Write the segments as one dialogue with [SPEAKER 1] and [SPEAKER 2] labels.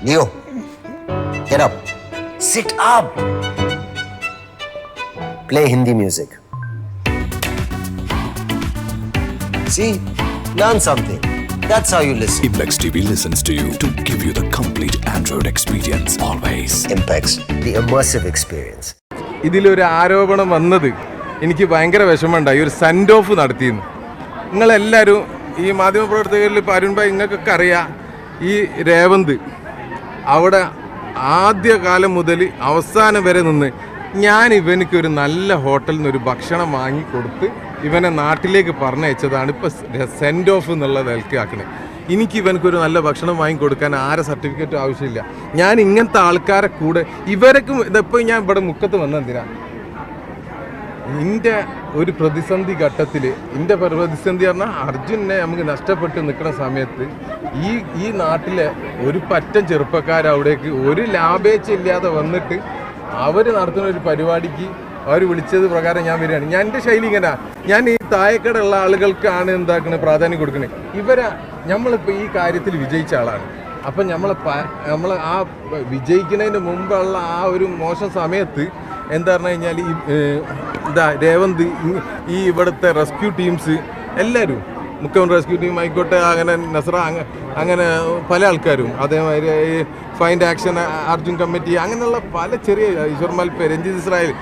[SPEAKER 1] Leo, get up. Sit up. Play Hindi music. See, learn something. That's how you listen.
[SPEAKER 2] Impex TV listens to you to give you the complete Android experience always.
[SPEAKER 1] Impex, the immersive experience.
[SPEAKER 3] ഇതിലൊരു ആരോപണം വന്നത് എനിക്ക് ഭയങ്കര വിഷമമുണ്ടായി ഒരു send off നടത്തിയെന്ന് നിങ്ങളെല്ലാവരും ഈ മാധ്യമപ്രവർത്തകരിൽ ഇപ്പോൾ അരുൺ ഭായി നിങ്ങൾക്കൊക്കെ അറിയാം ഈ രേവന്ത് അവിടെ ആദ്യകാലം മുതൽ അവസാനം വരെ നിന്ന് ഞാൻ ഇവനിക്ക് ഒരു നല്ല ഹോട്ടലിൽ നിന്ന് ഒരു ഭക്ഷണം വാങ്ങി കൊടുത്ത് ഇവനെ നാട്ടിലേക്ക് പറഞ്ഞയച്ചതാണ് ഇപ്പോൾ സെൻഡ് ഓഫ് എന്നുള്ള നിലയ്ക്ക് ആക്കണത് എനിക്ക് ഇവനക്കൊരു നല്ല ഭക്ഷണം വാങ്ങിക്കൊടുക്കാൻ ആരെ സർട്ടിഫിക്കറ്റും ആവശ്യമില്ല. ഞാൻ ഇങ്ങനത്തെ ആൾക്കാരെ കൂടെ ഇവരൊക്കെ ഇതിപ്പോൾ ഞാൻ ഇവിടെ മുക്കത്ത് വന്നെന്തിനാ എന്റെ ഒരു പ്രതിസന്ധി ഘട്ടത്തിൽ എന്റെ പ്രതിസന്ധി പറഞ്ഞാൽ അർജുനെ നമുക്ക് നഷ്ടപ്പെട്ട് നിൽക്കുന്ന സമയത്ത് ഈ ഈ നാട്ടിലെ ഒരു പറ്റം ചെറുപ്പക്കാർ അവിടേക്ക് ഒരു ലാഭേച്ഛ ഇല്ലാതെ വന്നിട്ട് അവർ നടത്തുന്ന ഒരു പരിപാടിക്ക് അവർ വിളിച്ചത് പ്രകാരം ഞാൻ വരികയാണ്. ഞാൻ എന്റെ ശൈലി ഇങ്ങനെ. ഞാൻ ഈ താഴെക്കടുള്ള ആളുകൾക്കാണ് എന്താക്കുന്നത് പ്രാധാന്യം കൊടുക്കുന്നത് ഇവരെ നമ്മളിപ്പോൾ ഈ കാര്യത്തിൽ വിജയിച്ച ആളാണ്. അപ്പം നമ്മളെ നമ്മൾ ആ വിജയിക്കുന്നതിന് മുമ്പുള്ള ആ ഒരു മോശം സമയത്ത് എന്താ പറഞ്ഞു കഴിഞ്ഞാൽ ഈ ഇതാ രേവന്ത് ഈ ഇവിടുത്തെ റെസ്ക്യൂ ടീംസ് എല്ലാവരും മുഖ്യമന്ത്രി റെസ്ക്യൂ ടീം ആയിക്കോട്ടെ അങ്ങനെ നസറ അങ്ങ- അങ്ങനെ പല ആൾക്കാരും അതേമാതിരി ഫൈൻഡ് ആക്ഷൻ അർജുൻ കമ്മിറ്റി അങ്ങനെയുള്ള പല ചെറിയ ഈശ്വർ മൽപ്പെ രഞ്ജിത് ഇസ്രായേൽ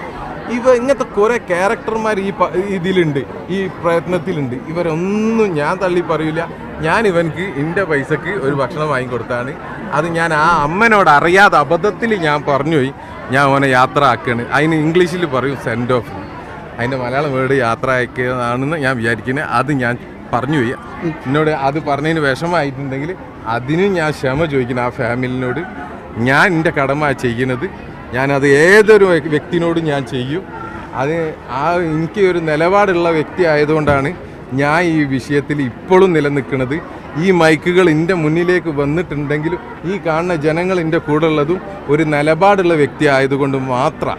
[SPEAKER 3] ഇവ ഇങ്ങനത്തെ കുറേ ക്യാരക്ടർമാർ ഈ ഇതിലുണ്ട് ഈ പ്രയത്നത്തിലുണ്ട്. ഇവരൊന്നും ഞാൻ തള്ളി പറയില്ല ഞാൻ ഇവനക്ക് എന്റെ പൈസക്ക് ഒരു ഭക്ഷണം വാങ്ങിക്കൊടുത്താണ്. അത് ഞാൻ ആ അമ്മനോട് അറിയാതെ അബദ്ധത്തിൽ ഞാൻ പറഞ്ഞുപോയി ഞാൻ അവനെ യാത്ര ആക്കുകയാണ്. അതിന് ഇംഗ്ലീഷിൽ പറയും സെൻഡ് ഓഫ് അതിന്റെ മലയാളം വേർഡ് യാത്ര അയക്കുന്നതാണെന്ന് ഞാൻ വിചാരിക്കുന്നത് അത് ഞാൻ പറഞ്ഞു പോയി. എന്നോട് അത് പറഞ്ഞതിന് വിഷമമായിട്ടുണ്ടെങ്കിൽ അതിനും ഞാൻ ക്ഷമ ചോദിക്കുന്നു ആ ഫാമിലിനോട്. ഞാൻ എന്റെ കടമ ചെയ്യുന്നത് ഞാനത് ഏതൊരു വ്യക്തിനോടും ഞാൻ ചെയ്യും. അത് ആ എനിക്ക് ഒരു നിലപാടുള്ള വ്യക്തി ആയതുകൊണ്ടാണ് ഞാൻ ഈ വിഷയത്തിൽ ഇപ്പോഴും നിലനിൽക്കുന്നത്. ഈ മൈക്കുകൾ എന്റെ മുന്നിലേക്ക് വന്നിട്ടുണ്ടെങ്കിലും ഈ കാണുന്ന ജനങ്ങൾ എന്റെ കൂടെ ഉള്ളതും ഒരു നിലപാടുള്ള വ്യക്തി ആയതുകൊണ്ട് മാത്രം.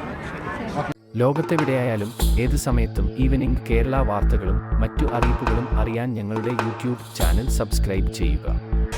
[SPEAKER 4] ലോകത്തെവിടെയായാലും ഏത് സമയത്തും ഈവനിംഗ് കേരള വാർത്തകളും മറ്റു അറിയിപ്പുകളും അറിയാൻ ഞങ്ങളുടെ യൂട്യൂബ് ചാനൽ സബ്സ്ക്രൈബ് ചെയ്യുക.